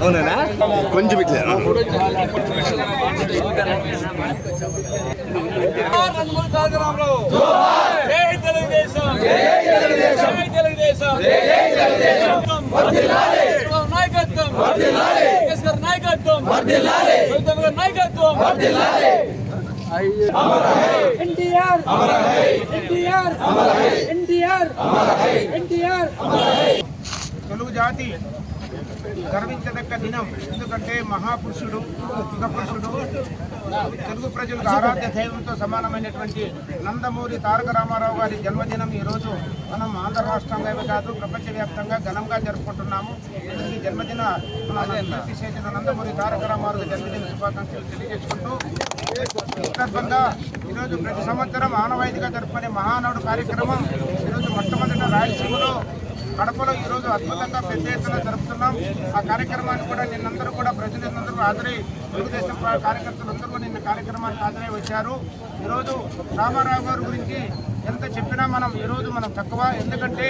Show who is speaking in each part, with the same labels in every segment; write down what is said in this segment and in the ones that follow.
Speaker 1: అవునా కొంచెం ఇట్లా
Speaker 2: జై తెలుగుదేశం జై తెలుగుదేశం జై తెలుగుదేశం జై తెలుగుదేశం వర్ధిల్లాలి. నాయకత్వం నాయకత్వం నాయకత్వం
Speaker 3: आइए। एनडीआर। एनडीआर। एनडीआर।
Speaker 4: एनडीआर। జాతి గర్వించదగ్గ దినం. ఎందుకంటే మహాపురుషుడు యుగ పురుషుడు తెలుగు ప్రజలకు ఆరాధ్య దైవంతో సమానమైనటువంటి నందమూరి తారక రామారావు గారి జన్మదినం ఈరోజు మనం ఆంధ్ర రాష్ట్రంగా కాదు ప్రపంచవ్యాప్తంగా ఘనంగా జరుపుకుంటున్నాము. ఈ జన్మదిన చేసిన నందమూరి తారక రామారావు జన్మదిన శుభాకాంక్షలు తెలియజేసుకుంటూ సందర్భంగా ఈరోజు ప్రతి సంవత్సరం ఆనవాయితీగా జరుపుకునే మహానాడు కార్యక్రమం ఈరోజు మొట్టమొదట రాయలసీమలో కడపలో ఈరోజు అద్భుతంగా పెద్ద ఎత్తున జరుపుతున్నాం. ఆ కార్యక్రమాన్ని కూడా నిన్నందరూ కూడా ప్రజలందరూ హాజరై తెలుగుదేశం పా- కార్యకర్తలందరూ కూడా నిన్న కార్యక్రమానికి హాజరై వచ్చారు. ఈరోజు రామారావు గారి గురించి ఎంత చెప్పినా మనం ఈరోజు మనం తక్కువ. ఎందుకంటే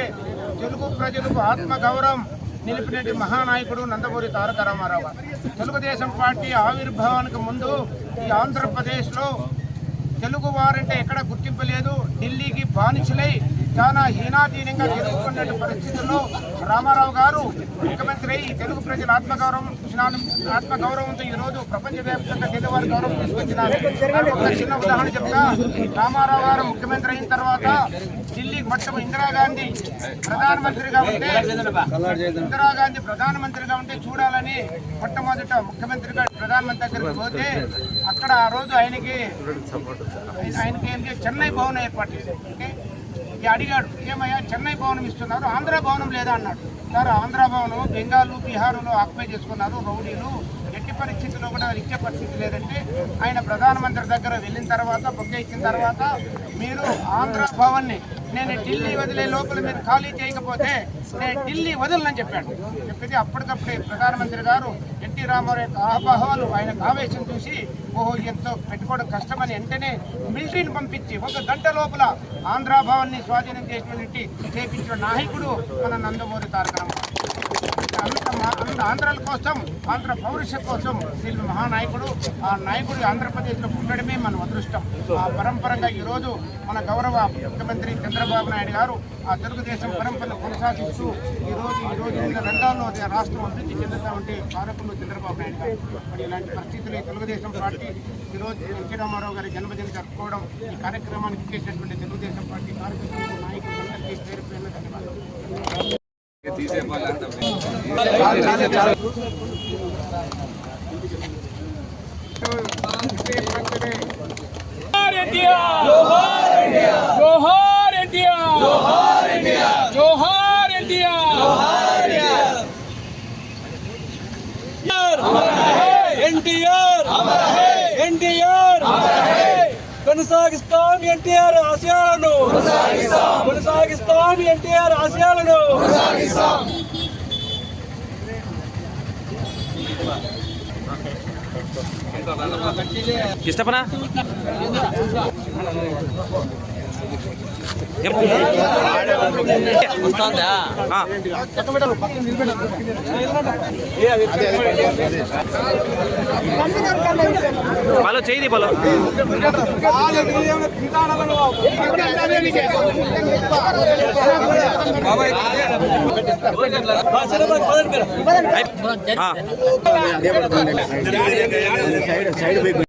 Speaker 4: తెలుగు ప్రజలకు ఆత్మగౌరవం నిలిపినటువంటి మహానాయకుడు నందమూరి తారక రామారావు తెలుగుదేశం పార్టీ ఆవిర్భావానికి ముందు ఈ ఆంధ్రప్రదేశ్లో తెలుగు వారంటే ఎక్కడ గుర్తింపు లేదు. ఢిల్లీకి బానిసలై చాలా హీనాధీనంగా జరుగుతున్న పరిస్థితుల్లో రామారావు గారు ముఖ్యమంత్రి అయి తెలుగు ప్రజల ఆత్మగౌరవం ఆత్మగౌరవంతో ఈ రోజు ప్రపంచవ్యాప్తంగా తెలుగువారి గౌరవం తీసుకొచ్చినారు. ఒక చిన్న ఉదాహరణ చెప్తా. రామారావు గారు ముఖ్యమంత్రి అయిన తర్వాత ఢిల్లీ మొత్తం ఇందిరాగాంధీ ప్రధానమంత్రిగా ఉంటే ఇందిరాగాంధీ ప్రధానమంత్రిగా ఉంటే చూడాలని మొట్టమొదట ముఖ్యమంత్రిగా ప్రధానమంత్రి దగ్గరికి పోతే అక్కడ ఆ రోజు ఆయనకి ఆయనకి ఏంటి? చెన్నై భవన్ ఏర్పాటు చేశారు. ఓకే? అడిగాడు ఏమయ్యా చెన్నై భవనం ఇస్తున్నారు ఆంధ్ర భవనం లేదా? అన్నాడు. సార్ ఆంధ్ర భవనం బెంగాలు బీహారులో ఆక్యుపై చేసుకున్నారు రౌడీలు ఎట్టి పరిస్థితుల్లో కూడా ఇచ్చే పరిస్థితి లేదంటే ఆయన ప్రధానమంత్రి దగ్గర వెళ్ళిన తర్వాత బొక్క ఇచ్చిన తర్వాత మీరు ఆంధ్ర భవన్ని నేను ఢిల్లీ వదిలే లోపల మీరు ఖాళీ చేయకపోతే నేను ఢిల్లీ వదలనని చెప్పాడు. చెప్పితే అప్పటికప్పుడే ప్రధానమంత్రి గారు ఎన్టీ రామారావు యొక్క ఆహ్వాహాలు ఆయన ఆవేశం చూసి ఓహో ఎంతో పెట్టుకోవడం కష్టమని వెంటనే మిలిటరీని పంపించి ఒక గంట లోపల ఆంధ్రాభావాన్ని స్వాధీనం చేసినటువంటి చేపించిన నాయకుడు మన నందమూరి తారక రామారావు ఆంధ్ర ఆంధ్రాల కోసం ఆంధ్ర పౌరుష కోసం వీళ్ళు మహానాయకుడు. ఆ నాయకుడు ఆంధ్రప్రదేశ్లో పుట్టడమే మన అదృష్టం. ఆ పరంపరగా ఈరోజు మన గౌరవ ముఖ్యమంత్రి చంద్రబాబు నాయుడు గారు ఆ తెలుగుదేశం పరంపరను కొనసాగిస్తూ ఈరోజు ఈ రోజు వివిధ రంగాల్లో రాష్ట్రం అభివృద్ధి చెందుతా ఉంటే కారకులు చంద్రబాబు నాయుడు గారు. మరి ఇలాంటి పరిస్థితులు తెలుగుదేశం పార్టీ ఈరోజు ఎన్టీ రామారావు గారి జన్మదినం జరుపుకోవడం ఈ కార్యక్రమానికి చేసినటువంటి తెలుగుదేశం పార్టీ కార్యకర్తలు నాయకులందరికీ పేరు పేరు ధన్యవాదాలు.
Speaker 2: జోహార్ ఎన్టీఆర్ జోహార్ ఎన్టీఆర్ జోహార్ ఎన్టీఆర్ జోహార్ ఎన్టీఆర్ జోహార్ ఎన్టీఆర్ ఎన్టీఆర్ ఎన్టీఆర్ కొనసాగిస్తాం ఎన్టీఆర్ ఆశయాలను కొనసాగిస్తాం ఎన్టీఆర్ ఆశయాలను ¿Qué está para?
Speaker 5: ఇష్టపనా బలో చేయి బలో
Speaker 1: సైడ్ సైడ్